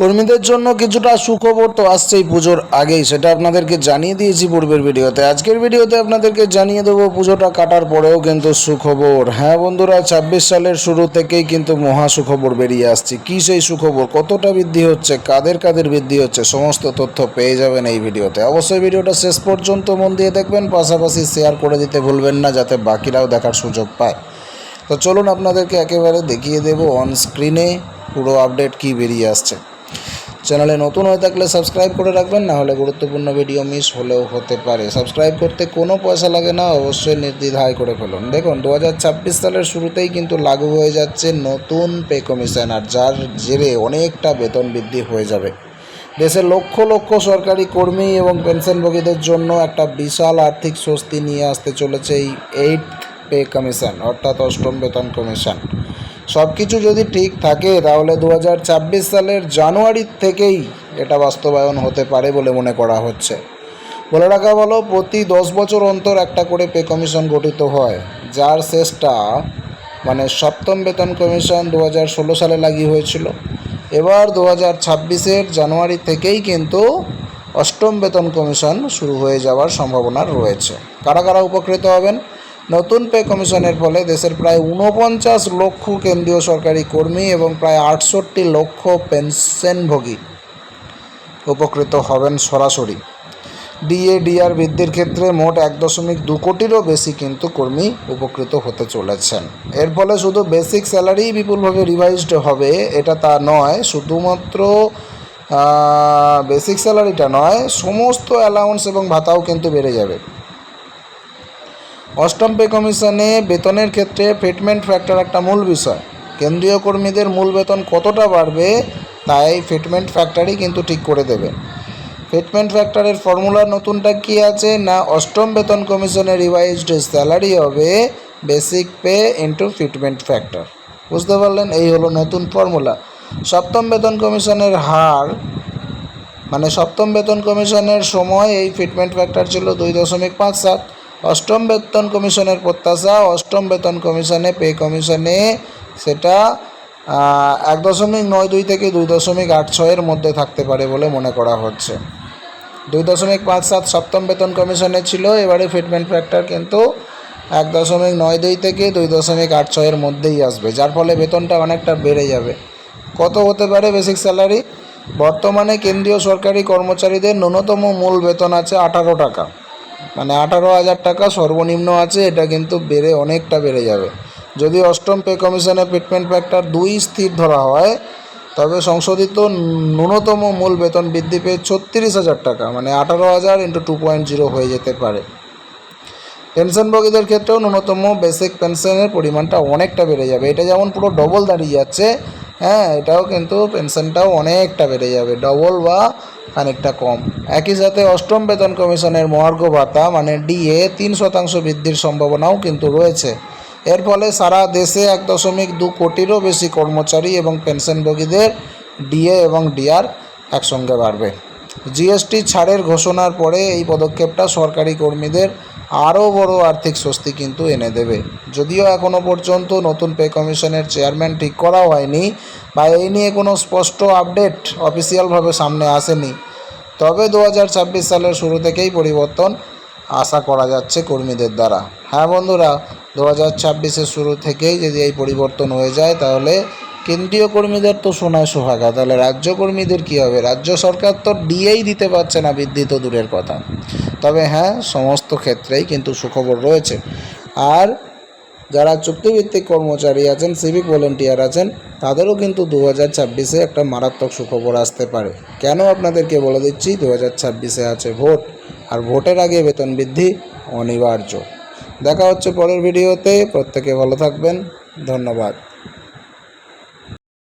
কর্মীদের জন্য কিছুটা সুখবর তো আসছেই পুজোর আগেই, সেটা আপনাদেরকে জানিয়ে দিয়েছি পূর্বের ভিডিওতে। আজকের ভিডিওতে আপনাদেরকে জানিয়ে দেবো পুজোটা কাটার পরেও কিন্তু সুখবর। হ্যাঁ বন্ধুরা, ছাব্বিশ সালের শুরু থেকেই কিন্তু মহা সুখবর বেরিয়ে আসছে। কী সেই সুখবর? কতটা বৃদ্ধি হচ্ছে? কাদের কাদের বৃদ্ধি হচ্ছে? সমস্ত তথ্য পেয়ে যাবেন এই ভিডিওতে। অবশ্যই ভিডিওটা শেষ পর্যন্ত মন দিয়ে দেখবেন, পাশাপাশি শেয়ার করে দিতে ভুলবেন না, যাতে বাকিরাও দেখার সুযোগ পায়। তো চলুন আপনাদেরকে একেবারে দেখিয়ে দেবো অন স্ক্রিনে পুরো আপডেট কি বেরিয়ে আসছে। চ্যানেলে নতুন হয়ে থাকলে সাবস্ক্রাইব করে রাখবেন, না হলে গুরুত্বপূর্ণ ভিডিও মিস হলেও হতে পারে। সাবস্ক্রাইব করতে কোনো পয়সা লাগে না, অবশ্যই নির্দ্বিধায় করে ফেলুন। দেখুন দু হাজার ছাব্বিশ সালের শুরুতেই কিন্তু লাগু হয়ে যাচ্ছে নতুন পে কমিশন, আর যার জেরে অনেকটা বেতন বৃদ্ধি হয়ে যাবে। দেশের লক্ষ লক্ষ সরকারি কর্মী এবং পেনশনভোগীদের জন্য একটা বিশাল আর্থিক স্বস্তি নিয়ে আসতে চলেছে এই এইট পে কমিশন, অর্থাৎ অষ্টম বেতন কমিশন। সব কিছু যদি ঠিক থাকে, তাহলে দু হাজার ছাব্বিশ সালের জানুয়ারির থেকেই এটা বাস্তবায়ন হতে পারে বলে মনে করা হচ্ছে। বলে রাখা বলো প্রতি দশ বছর অন্তর একটা করে পে কমিশন গঠিত হয়, যার শেষটা মানে সপ্তম বেতন কমিশন দু হাজার ষোলো সালে লাগিয়ে হয়েছিল। এবার দু হাজার জানুয়ারি থেকেই কিন্তু অষ্টম বেতন কমিশন শুরু হয়ে যাওয়ার সম্ভাবনা রয়েছে। কারা কারা উপকৃত হবেন? নতুন পে কমিশনের ফলে দেশের প্রায় ঊনপঞ্চাশ লক্ষ কেন্দ্রীয় সরকারি কর্মী এবং প্রায় আটষট্টি লক্ষ পেনশনভোগী উপকৃত হবেন সরাসরি। ডিএ ডিআর বৃদ্ধির ক্ষেত্রে মোট এক দশমিক দু কোটিরও বেশি কিন্তু কর্মী উপকৃত হতে চলেছেন। এর ফলে শুধু বেসিক স্যালারি বিপুলভাবে রিভাইজড হবে, এটা তা নয়, শুধুমাত্র বেসিক স্যালারিটা নয়, সমস্ত অ্যালাউন্স এবং ভাতাও কিন্তু বেড়ে যাবে। অষ্টম পে কমিশনে বেতনের ক্ষেত্রে ফিটমেন্ট ফ্যাক্টর একটা মূল বিষয়। কেন্দ্রীয় কর্মীদের মূল বেতন কতটা বাড়বে, তাই ফিটমেন্ট ফ্যাক্টরই কিন্তু ঠিক করে দেবে। ফিটমেন্ট ফ্যাক্টরের ফর্মুলা নতুনটা কি আছে, না অষ্টম বেতন কমিশনের রিভাইজড স্যালারি হবে basic pay into fitment factor বুঝতে পারলেন, এই হলো নতুন ফর্মুলা। সপ্তম বেতন কমিশনের হার মানে সপ্তম বেতন কমিশনের সময় এই ফিটমেন্ট ফ্যাক্টর ছিল দুই দশমিক পাঁচ সাত। অষ্টম বেতন কমিশনের প্রত্যাশা, অষ্টম বেতন কমিশনে পে কমিশনে সেটা এক দশমিক নয় দুই থেকে দুই দশমিক আট ছয়ের মধ্যে থাকতে পারে বলে মনে করা হচ্ছে। দুই দশমিক পাঁচ সাত সপ্তম বেতন কমিশনে ছিল, এবারে ফিটমেন্ট ফ্যাক্টর কিন্তু এক দশমিক নয় দুই থেকে দুই দশমিক আট ছয়ের মধ্যেই আসবে, যার ফলে বেতনটা অনেকটা বেড়ে যাবে। কত হতে পারে বেসিক স্যালারি? বর্তমানে কেন্দ্রীয় সরকারি কর্মচারীদের ন্যূনতম মূল বেতন আছে আঠারো টাকা। মানে আঠারো হাজার টাকা সর্বনিম্ন আছে, এটা কিন্তু বেড়ে অনেকটা বেড়ে যাবে। যদি অষ্টম পে কমিশনে ফিটমেন্ট ফ্যাক্টর দুই স্থির ধরা হয়, তবে সংশোধিত ন্যূনতম মূল বেতন বৃদ্ধি পেয়ে ছত্রিশ হাজার টাকা মানে আঠারো হাজার ইন্টু টু পয়েন্ট জিরো হয়ে যেতে পারে। পেনশনভোগীদের ক্ষেত্রেও ন্যূনতম বেসিক পেনশনের পরিমাণটা অনেকটা বেড়ে যাবে। এটা যেমন পুরো ডবল দাঁড়িয়ে যাচ্ছে হ্যাঁ এটাও কিন্তু পেনশনটাও অনেকটা বেড়ে যাবে। ডবল বা খানিকটা কম। একই সাথে অষ্টম বেতন কমিশনের মহার্ঘ ভাতা মানে ডিএ, তিন শতাংশ বৃদ্ধির সম্ভাবনাও কিন্তু রয়েছে। এর ফলে সারা দেশে এক দশমিক দু কোটিরও বেশি কর্মচারী এবং পেনশনভোগীদের ডিএ এবং ডিআর একসঙ্গে বাড়বে। জিএসটি ছাড়ের ঘোষণার পরে এই পদক্ষেপটা সরকারি কর্মীদের আরও বড় আর্থিক স্বস্তি কিন্তু এনে দেবে। যদিও এখনও পর্যন্ত নতুন পে কমিশনের চেয়ারম্যান ঠিক করা হয়নি বা এই নিয়ে কোনো স্পষ্ট আপডেট অফিসিয়ালভাবে সামনে আসেনি। তবে দু হাজার ছাব্বিশ সালের শুরু থেকেই পরিবর্তন আশা করা যাচ্ছে কর্মীদের দ্বারা। হ্যাঁ বন্ধুরা, দু হাজার ছাব্বিশের শুরু থেকেই যদি এই পরিবর্তন হয়ে যায় তাহলে কেন্দ্রীয় কর্মীদের তো সোনায় সোহাগা, তাহলে রাজ্য কর্মীদের কী হবে? রাজ্য সরকার তো ডিএই দিতে পারছে না বৃদ্ধি তো দূরের কথা। তবে হ্যাঁ সমস্ত ক্ষেত্রেই কিন্তু সুখবর রয়েছে। আর যারা চুক্তিভিত্তিক কর্মচারী আছেন সিভিক ভলেন্টিয়ার আছেন, তাদেরও কিন্তু দু হাজার ছাব্বিশে একটা মারাত্মক সুখবর আসতে পারে। কেন আপনাদেরকে বলে দিচ্ছি দু হাজার ছাব্বিশে আছে ভোট, আর ভোটের আগে বেতন বৃদ্ধি অনিবার্য। দেখা হচ্ছে পরের ভিডিওতে, প্রত্যেকে ভালো থাকবেন, ধন্যবাদ।